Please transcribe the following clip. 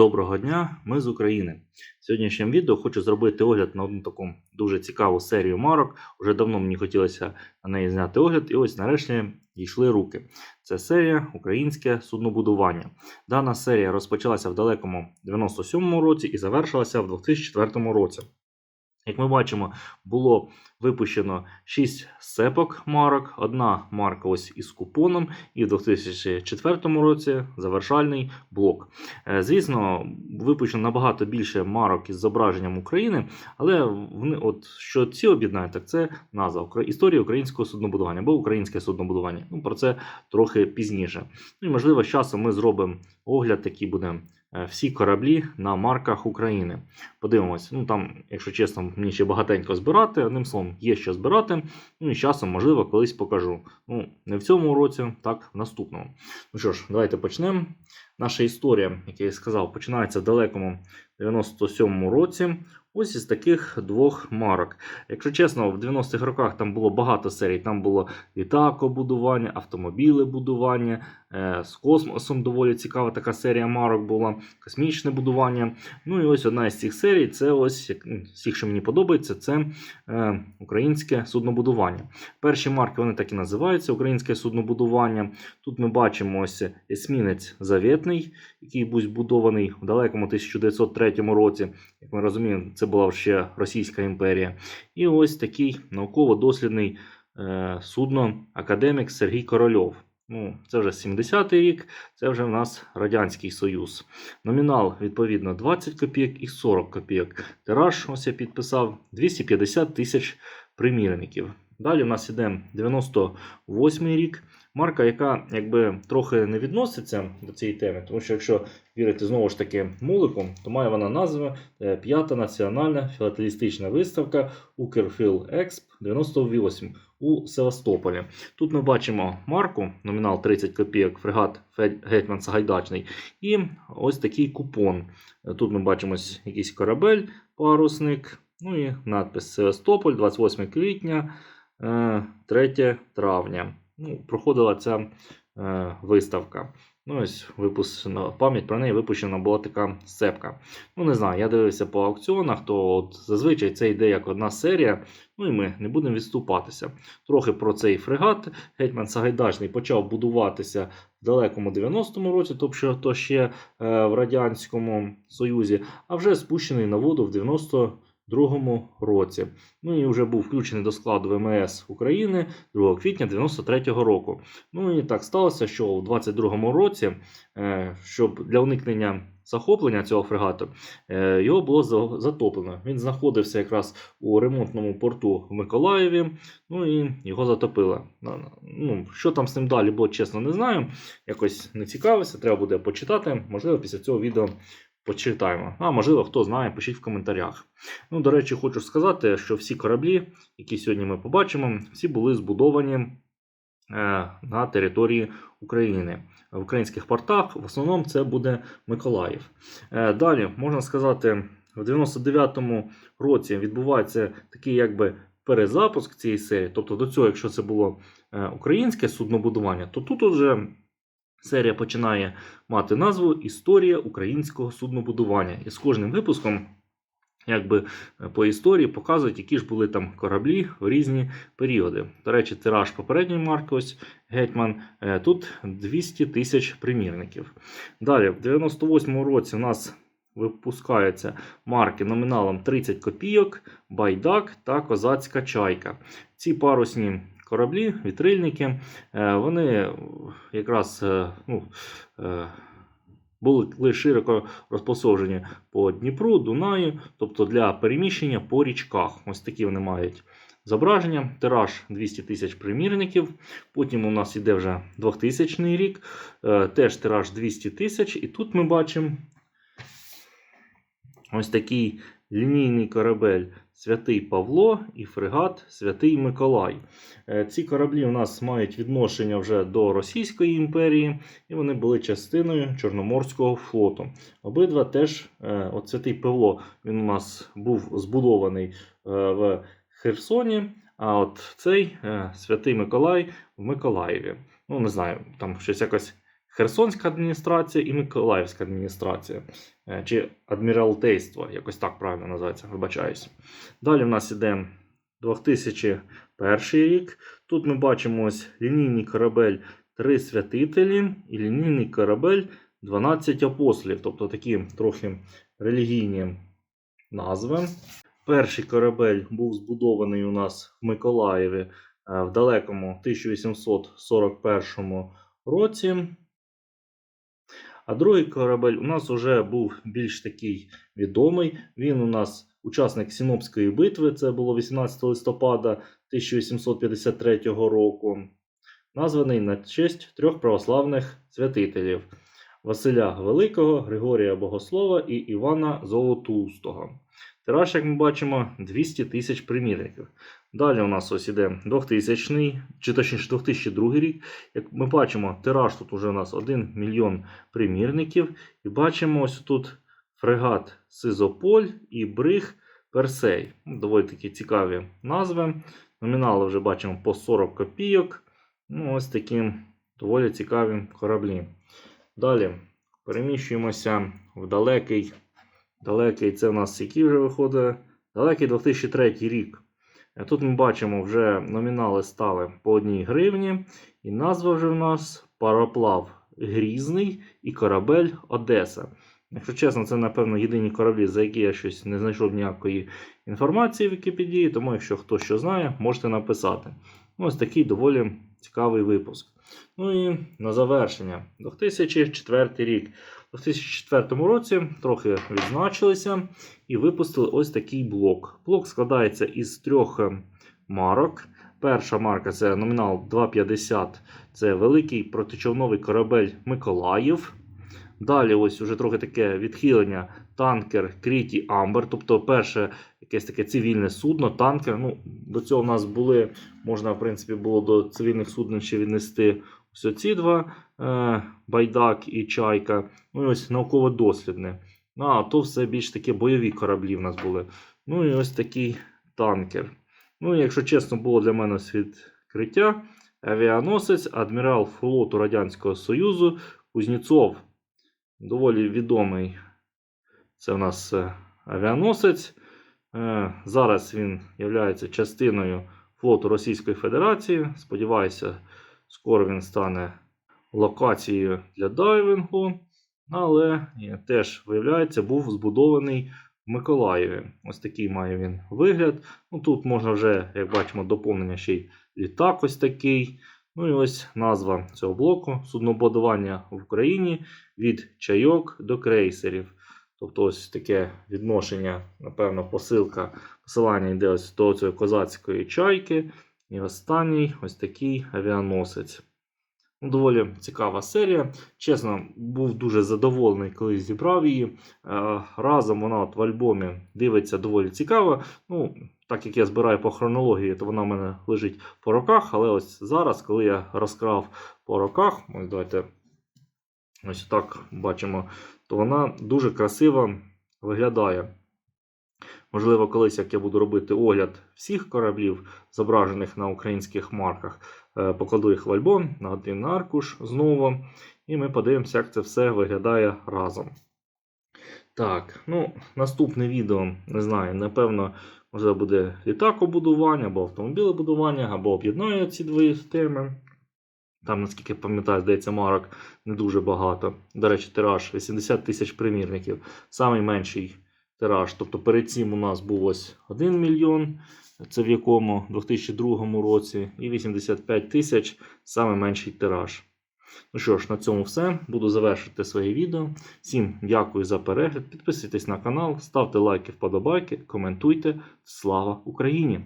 Доброго дня, ми з України. В сьогоднішньому відео хочу зробити огляд на одну таку дуже цікаву серію марок. Уже давно мені хотілося на неї зняти огляд, і ось нарешті дійшли руки. Це серія Українське суднобудування. Дана серія розпочалася в далекому 97-му році і завершилася в 2004 році. Як ми бачимо, було випущено 6 сепок марок, одна марка ось із купоном, і в 2004 році завершальний блок. Е, Звісно, випущено набагато більше марок із зображенням України, але вони, от, що ці об'єднають, так це назва «Укра- Історія українського суднобудування або українське суднобудування. Ну, про це трохи пізніше. Ну і можливо, з часом ми зробимо огляд, який буде всі кораблі на марках України. Подивимось, ну там, якщо чесно, мені ще багатенько збирати. Одним словом, є що збирати. Ну і з часом, можливо, колись покажу. Ну, не в цьому році, так в наступному. Ну що ж, давайте почнемо. Наша історія, як я і сказав, починається в далекому 97-му році. Ось із таких двох марок. Якщо чесно, в 90-х роках там було багато серій. Там було літакобудування, автомобілебудування, е, з космосом доволі цікава така серія марок була, космічне будування. Ну і ось одна із цих серій це ось ну, тих, що мені подобається, це е, українське суднобудування. Перші марки вони так і називаються Українське суднобудування. Тут ми бачимо ось есмінець Заветний, який був збудований в далекому 1903 році. Як ми розуміємо, це була ще Російська імперія. І ось такий науково-дослідний е, судно академік Сергій Корольов. Ну, це вже 70-й рік, це вже в нас Радянський Союз. Номінал, відповідно, 20 копійок і 40 копійок. Тираж, ось я підписав, 250 тисяч примірників. Далі в нас іде 98-й рік. Марка, яка якби трохи не відноситься до цієї теми, тому що якщо вірити знову ж таки мулику, то має вона назву е, П'ята національна філателістична виставка Укрфіл Експ 98 у Севастополі. Тут ми бачимо марку, номінал 30 копійок, фрегат Гетьман Сагайдачний, і ось такий купон. Е, Тут ми бачимо якийсь корабель, парусник, ну і надпис Севастополь, 28 квітня, 3 травня. Ну, проходила ця е, виставка. Ну, ось випущена пам'ять про неї випущена була така сцепка. Ну, не знаю, я дивився по аукціонах, то от зазвичай це йде як одна серія. Ну і ми не будемо відступатися. Трохи про цей фрегат. Гетьман Сагайдачний почав будуватися в далекому 90-му році, тобто то ще е, в Радянському Союзі, а вже спущений на воду в 92-му році. Ну і вже був включений до складу ВМС України 2 квітня 93-го року. Ну і так сталося, що у 22-му році, е, щоб для уникнення захоплення цього фрегату, е, його було затоплено. Він знаходився якраз у ремонтному порту в Миколаєві, ну і його затопило. Ну, що там з ним далі було, чесно, не знаю. Якось не цікавився, треба буде почитати. Можливо, після цього відео почитаємо. А можливо, хто знає, пишіть в коментарях. Ну, до речі, хочу сказати, що всі кораблі, які сьогодні ми побачимо, всі були збудовані е, на території України. В українських портах в основному це буде Миколаїв. Е, Далі можна сказати, в 99-му році відбувається такий якби перезапуск цієї серії. Тобто до цього, якщо це було е, українське суднобудування, то тут уже серія починає мати назву Історія українського суднобудування. І з кожним випуском якби е, по історії показують, які ж були там кораблі в різні періоди. До речі, тираж попередньої марки, ось Гетьман, е, тут 200 тисяч примірників. Далі, в 98-му році у нас випускаються марки номіналом 30 копійок, байдак та козацька чайка. Ці парусні кораблі, вітрильники, е, вони якраз е, ну, е, були широко розпосоджені по Дніпру, Дунаю, тобто для переміщення по річках. Ось такі вони мають зображення. Тираж 200 тисяч примірників. Потім у нас іде вже 2000 рік, теж тираж 200 тисяч. І тут ми бачимо ось такий лінійний корабель Святий Павло і фрегат Святий Миколай. Е, Ці кораблі у нас мають відношення вже до Російської імперії, і вони були частиною Чорноморського флоту. Обидва теж, е, от Святий Павло, він у нас був збудований е, в Херсоні, а от цей Святий Миколай в Миколаєві. Ну, не знаю, там щось якось Херсонська адміністрація і Миколаївська адміністрація. Е, Чи адміралтейство, якось так правильно називається, вибачаюсь. Далі в нас іде 2001 рік. Тут ми бачимо ось лінійний корабель Три святителі і лінійний корабель 12 апостолів, тобто такі трохи релігійні назви. Перший корабель був збудований у нас в Миколаєві е, в далекому 1841 році. А другий корабель у нас вже був більш такий відомий. Він у нас учасник Сінопської битви, це було 18 листопада 1853 року, названий на честь трьох православних святителів Василя Великого, Григорія Богослова і Івана Золотоустого. Тираж, як ми бачимо, 200 тисяч примірників. Далі у нас ось іде 2000 чи точніше 2002 рік. Як ми бачимо, тираж тут уже у нас 1 мільйон примірників. І бачимо ось тут фрегат Сизополь і Бриг Персей. Доволі такі цікаві назви. Номінали вже бачимо по 40 копійок. Ну, ось такі доволі цікаві кораблі. Далі переміщуємося в далекий. Далекий це у нас який вже виходить? Далекий 2003 рік. Тут ми бачимо, вже номінали стали по 1 гривні, і назва вже в нас пароплав Грізний і корабель Одеса. Якщо чесно, це, напевно, єдині кораблі, за які я щось не знайшов ніякої інформації в Вікіпедії, тому якщо хтось що знає, можете написати. Ось такий доволі цікавий випуск. Ну і на завершення, 2004 рік. У 2004 році трохи відзначилися і випустили ось такий блок. Блок складається із трьох е, марок. Перша марка це номінал 2,50. Це великий протичовновий корабель Миколаїв. Далі, ось уже трохи таке відхилення танкер Кріті Амбер. Тобто, перше якесь таке цивільне судно, танкер. Ну, До цього в нас були, можна, в принципі, було до цивільних суден ще віднести ось оці два е, байдак і чайка. Ну і ось науково-дослідне. А то все більш такі бойові кораблі в нас були. Ну і ось такий танкер. Ну, якщо чесно, було для мене відкриття. Авіаносець, адмірал флоту Радянського Союзу Кузнєцов. Доволі відомий. Це у нас е, авіаносець. Е, Зараз він є частиною флоту Російської Федерації. Сподіваюся, скоро він стане локацією для дайвінгу. Але теж, виявляється, був збудований в Миколаєві. Ось такий має він вигляд. Ну, Тут можна вже, як бачимо, доповнення ще й літак ось такий. Ну і ось назва цього блоку суднобудування в Україні від чайок до крейсерів. Тобто ось таке відношення, напевно, посилка, посилання йде ось до цієї козацької чайки. І останній ось такий авіаносець. Ну, Доволі цікава серія. Чесно, був дуже задоволений, коли зібрав її. Е, Разом вона от в альбомі дивиться доволі цікаво. Ну, так як я збираю по хронології, то вона в мене лежить по роках. Але ось зараз, коли я розкрав по роках, ось давайте ось так бачимо, то вона дуже красиво виглядає. Можливо, колись як я буду робити огляд всіх кораблів, зображених на українських марках, е, покладу їх в альбом на один аркуш знову. І ми подивимося, як це все виглядає разом. Так, ну, наступне відео, не знаю, напевно, можливо, буде літакобудування або автомобілебудування, або об'єднаю ці дві теми. Там, наскільки пам'ятаю, здається, марок не дуже багато. До речі, тираж 80 тисяч примірників. Самий менший тираж. Тобто перед цим у нас був ось 1 мільйон, це в якому 2002 році, і 85 тисяч самий менший тираж. Ну що ж, на цьому все. Буду завершити своє відео. Всім дякую за перегляд. Підписуйтесь на канал, ставте лайки, вподобайки, коментуйте. Слава Україні!